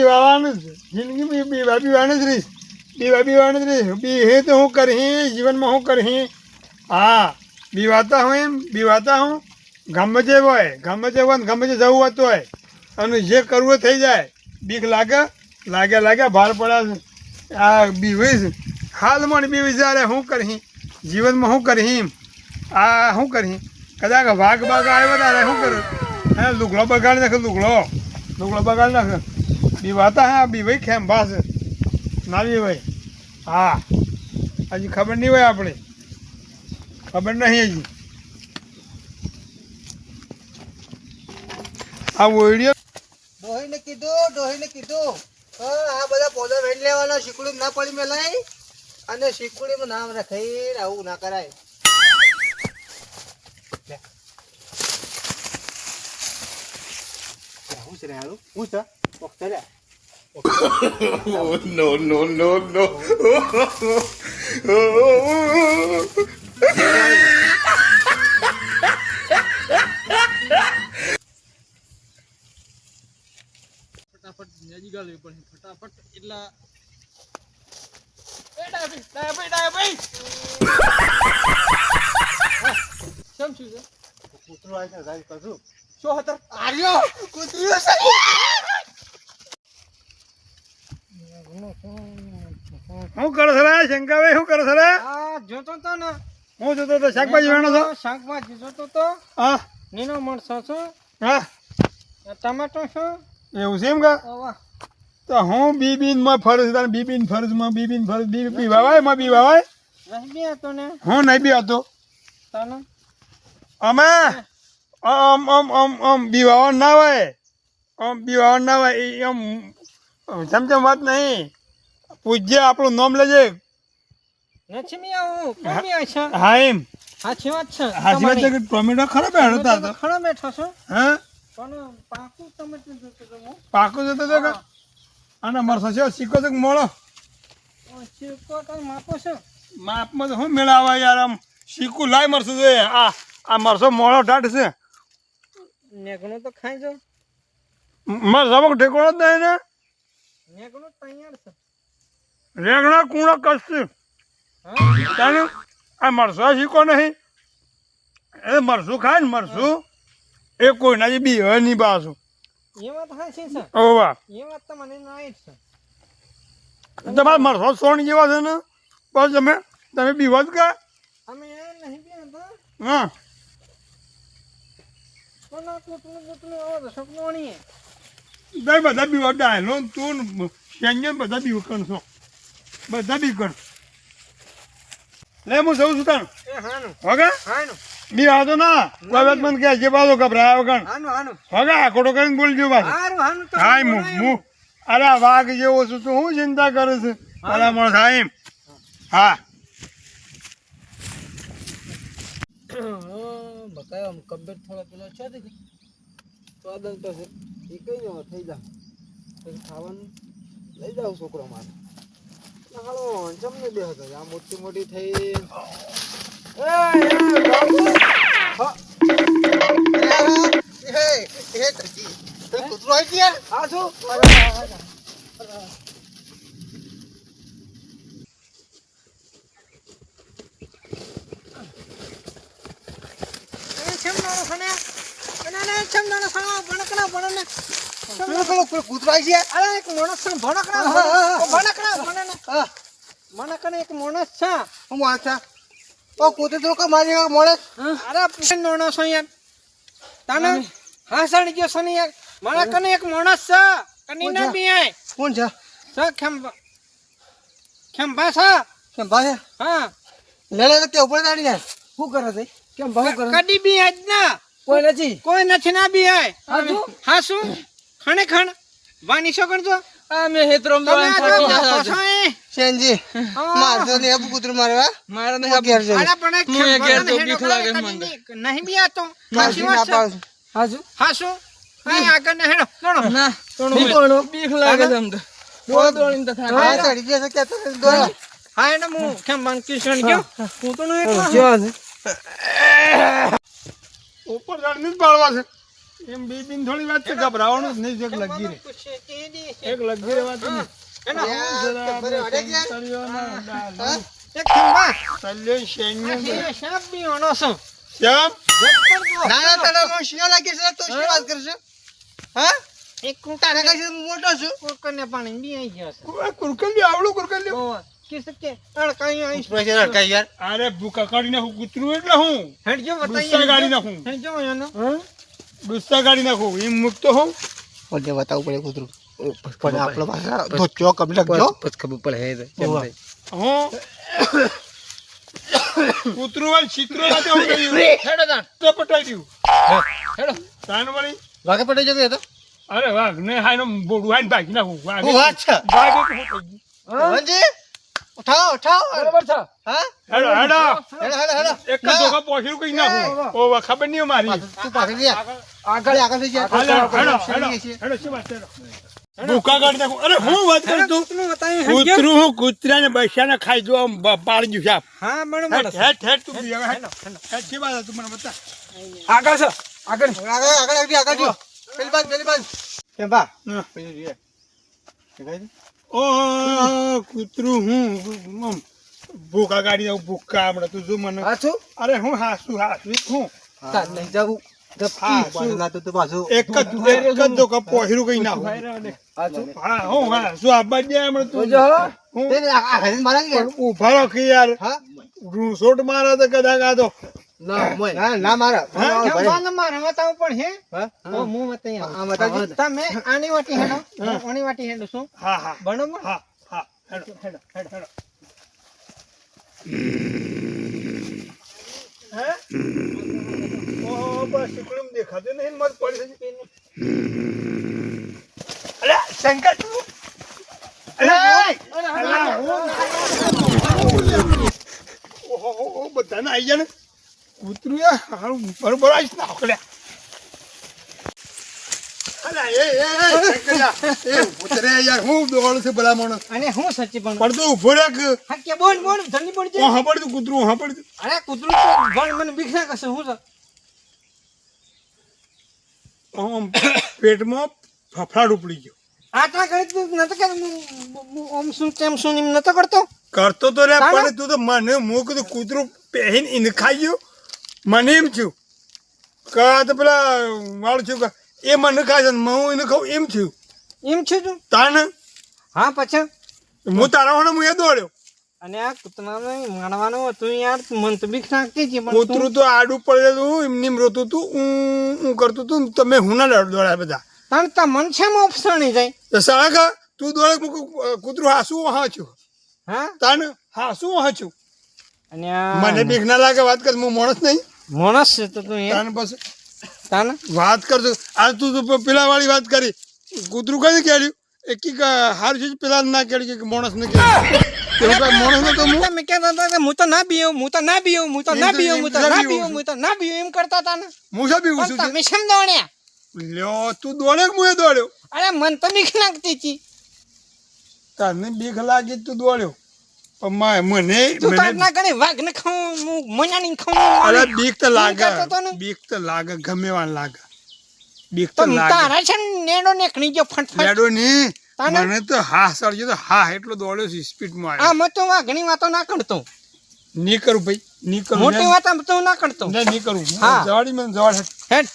બીવાવાનું જ જિંદગી બી બીવા બીવાનું જ રહીશ બીવા બીવાનું જ રહીશ બી હે તો હું કરી જીવનમાં હું કરી હા બીવાતા હું એમ બીવાતા હું ગમે જે હોય ગમે જે હોય, ગમે જે જવું હોતું હોય. અને જે કરવું થઈ જાય, બીક લાગે લાગે લાગે ભાર પડે આ બીવીશ હાલમાં ને બીવી જ્યારે હું કરી. જીવનમાં હું કરી આ શું કરી કદાચ વાઘ બાઘ આવ્યો તારે શું કરું? હે, લુગડો બગાડી નાખે લુગડો? લુગડો બગાડી નાખે બીવાતા હે બીવાઈ ખેમ ભાસ ના બીવાઈ હા. હજી ખબર નહીં હોય આપણે ખબર નહીં હજી. આ ઓડિયો ડોહીને કીધું ડોહીને કીધું. આ બધા પોદા વેડ લેવાના શીકુડી ના પડી મેલાય અને શીકડીમાં નામ રખાઈ આવું ના કરાય. હું છે? હું છે? પોખતા લે. no, no, no, no. ફટાફટ નેજી ગાળવી પડે ફટાફટ એટલા એ ડાયાભાઈ ડાયાભાઈ ડાયાભાઈ કેમ છું છે કૂતરું આવી કરશું શું હતા? આર્યો! કૂતરું છે શું કરો છો શંકાભાઈ શું કરો છો જોતો તો ને. હું જોતો તો શાકભાજી વેણો છો? શાકભાજી જોતો તો. હા. નીનો મણસો છો. હા. ટમાટો છો. એવું છે એમ કા? તો હું બી બીનમાં ફરજ તારે બી બીન ફરજમાં બી બીન ફરજ બી બી વાવાયમાં બી વાવાય? નહીં હતો ને. હું નહીં બી હતો. તને. અમે? આમ આમ આમ આમ બી વાવા ના હોય આમ બી વાવા ના હોય એ આમ ચમચમ વાત નહીં. પૂજ્ય આપણું નામ લેજે. નથી આવું કોમી આ છે? હા એમ. સાચી વાત છે. હાજી વાત છે કે ટોમેટો ખરાબ હેડતા હતો ખરાબ બેઠો છો? હે? પણ પાકું ટમેટું જોતો તો હું પાકું જતો હતો કે? અને મારો છે સિક્કો તો મોળો? ચીકો તો માપો છે? માપમાં તો શું મેળાવા યાર આમ સિક્કું લાય મરશું જોઈએ આ આ મરસો મોળો ટાટ છે. નેગણું તો ખાઈ જાઓ મરસામાં ઠેકોણો જ નહીં ને. છે રેગણા કુણો કશું આ મરસો શીખો નહીં. એ મરસું ખાય ને મરસું. એ કોઈના જે બી હોય નહીં બાસું તમારા મરસો સોણ જેવા છે ને? બસ તમે તમે બીવો જ કા હા. તમે બધા બીવા ડાયલો તું ને બધા બીવ કરશો બધા બી કર લે હું જઉં છું તાણ. હોગે? બી વાંધો ના. કોઈ વાત મને કે જે બાજુ ગભરાયા વગર. હોગે આખોટો કરીને બોલજો તો હાય મુ મુ. અરે વાઘ જેવો છું તું હું ચિંતા કરું છું? અરે મળે હા એમ. હા. બકાય આમ થોડો પેલો છે સ્વાદન તો છે. એ કઈ ન થઈ જા ખાવાનું લઈ જાવ છોકરો મારે. હાલો જમને બે હતો આ મોટી મોટી થઈ. એ એ બાબુ હા એ એ કજી તે કૂતરો આવી ગયા હા શું કોણ છે? ખેંભા છે? કેમ ભાઈ હા. લે લે કે ઉપર દાડી જાય. શું કરે છે? કેમ ભાવ કરે? કદી બી આજ ના. કોઈ નથી. કોઈ નથી ના બી હે હા શું? ખણે ખણ. વાની છો કરજો? આ મેં હેતરોમ તમે જો એ. સેનજી. મારતો ને અબુ કૂતરું મારવા ને હું ઘેર એક હું એ ઘેર તો બીક લાગે મને. નહીં- બી આતો મારથી વાત હા શું હા શું? હા આગળ ને હેડો. તોણો ના વાળો. બીક લાગે છે તો દોડ દોડીને તો થાય. હા, ચડી ગયા કે તો દોડો. હા એને હું ખેંભાને કિશન ગયો? હું તો નહીં એટલો. કેવા છે? ઉપર ચડીને જ પાડવા છે. એમ બી બી થોડી વાત છે ગભરાવાનું જ નહીં એક લગી રે એક લગી રે વાત છો. ના મોટો છું? કોકને પાણી બી આવી ગયા કુરકલ્યું આવડું કુરકલ્યું અરે ભૂકા કાઢી નાખું કૂતરું એટલે હું? ગુસ્સા કાઢી નાખું એનો. ગુસ્સા કાઢી નાખું એમ મૂકતો હું? ઓકે બતાવું પડે કૂતરું. પણ આપણો પાછા ધોચો કમ લગજો ખબર પડે હે કેમ થાય. હું? કૂતરું વાળ ચિત્રો સાથે હું હેડો તાણ. તો પટાઈ દઉં. હેડો. તાન વળી. વાગે પડી જતો હતો? અરે વાઘ ને હાયનો બોડું હાય ભાગી નાખું. વાઘ વાઘ વાત છે? વાઘ ઉઠાવો ઉઠાવો. બરાબર છે. હા? હેડો હેડો. હેડો હેડો હેડો. એક ધોકા પોછડું કઈ નાખું? ઓ ખબર નહીં મારી તું પાછળ જા આગળ આગળ થઈ જા. હેડો હેડો હેડો હેડો શું વાત છે ભૂકા કાઢી નાખું. અરે હું વાત કરું તું? કૂતરું હેડજો કૂતરું હું ખાઈ જો આમ પાડી સાપ હા બરાબર હેઠ હેઠ હેઠ તું બી હવે હેઠ હેઠ વાત તું મને બતા. આગળ છે આગળ. આગળ આગળ આગળ આગળ જો પેલી બાજુ પેલી બાજુ. કેમ બા પેલી જોઈએ દેખાય છે? ઓ કૂતરું હું ભૂકા કાઢી જાઉં ભૂકા હમણાં તું જો મને હાસું અરે હું હાસું હાસું હું. તાર નહીં જાવું ઊભા રાખી યાર. હા? રૂસોટ મારા તો કદાચ આ તો ના ના મારા. કેમ મારે બતાવવું પણ હે. ઓ હું. બતાવી આ બતાવજો. તમે આની વાટી હેડો. હું. વાટી હેડું છું. હા હા. બરોબર? હા હા. હેડો હેડો હેડો હેડો. હે? ઓહો બસ શીકડું દેખાતું નહીં મત પડી છે. અરે શંકર તું. ઓહો બધાને આવી ને. કૂતરું હારું બરોબર આવીશ ના ઓકલ્યા પેટમાં ફફડાટ ઉપડી ગયો. આટલા કરી નતો કે ઓમ શું તેમ શું એમ નતો કરતો? કરતો તો રે? પણ તું તો મને મૂક તો કૂતરું પહેરીને ઈને ખાઈ ગયું. મને એમ થયું. કા તો પેલા વાળું થયું. કે એ મને છે ને હું એને ખાઉં એમ થયું. એમ છે તું? તાને હા પછી? હું તારા વાળા હું એ દોડ્યો. અને આ કૂતરાને મારવાનું હતું યાર મન તો બીક નાખતી છે પણ કૂતરું તો આડું પડેલું હતું એમ રોતું હતું હું હું કરતું હતું તમે હું ના દોડ્યા બધા. પણ તા મન છે ઓપ્શણી જાય? તો સાળા કા તું દોડે કૂતરું હાસું હાચું હા? તાને હાસું હાચું મને બીક ના લાગે વાત કર હું માણસ નહીં. માણસ છે તો તું તાને પછી તાને? વાત કરજો આ તું તો પેલા વાળી વાત કરી. કૂતરું કઈ કેળ્યું એક હાર છે પેલા ના કેળ્યું કે માણસ ને કેળ્યું હું. હું તો ના બીયો હું તો ના બીયો હું તો ના બીયો હું તો ના બીવું બીયો હું તો ના બીયો એમ કરતા હતા ને? મૂસા બી પણ ઉછું તમે શેમ દોડ્યા? લ્યો તું દોડે કે હું દોડ્યો? અરે મન તો બીક નાખતી હતી. તને બીક લાગી તું દોડ્યો. મને મને ના વાઘ ને ખાઉં હું મજાની ખાઉં અરે બીક તો લાગે. કરતો તો ને. બીક તો લાગે ગમે વાન લાગે. બીક તો તો લાગે. તારા છે ને નેડો ગયો ફટફટ. લેડો ની? મને તો હા સળજો તો હા એટલો દોડ્યો છે સ્પીડમાં આવ્યો. આમ તો વાઘની વાતો ના કરતો. ની કરું ભાઈ નહીં કરું. મોટી વાત તો ના કરતો. નહીં નહીં કરું. જવાડી મને જવાડ હેડ.